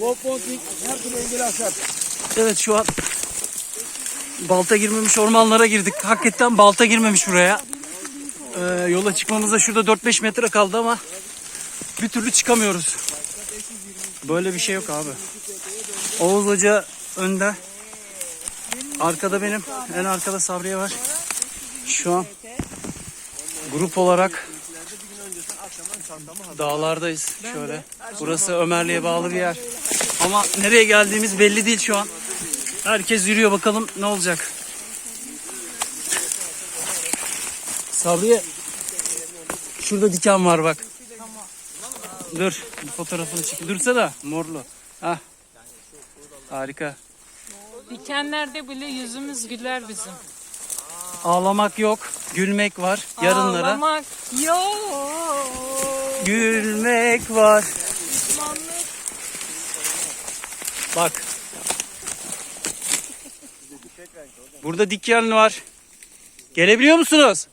Volponting her türlü engeli aşar. Evet şu an balta girmemiş ormanlara girdik. Hakikaten balta girmemiş buraya. Ee, yola çıkmamıza şurada 4-5 metre kaldı ama bir türlü çıkamıyoruz. Böyle bir şey yok abi. Oğuz Hoca önde. Arkada benim. En arkada Sabriye var. Şu an grup olarak dağlardayız şöyle. Burası Ömerli'ye bağlı bir yer. Ama nereye geldiğimiz belli değil şu an. Herkes yürüyor bakalım ne olacak. Sabriye şurada diken var bak. Dur bir fotoğrafını çek. Dursana morlu. Hah. Harika. Dikenlerde bile yüzümüz güler bizim. Ağlamak yok, gülmek var. Yarınlara Ağlamak yok. gülmek var. Bak. Burada diken var. Gelebiliyor musunuz?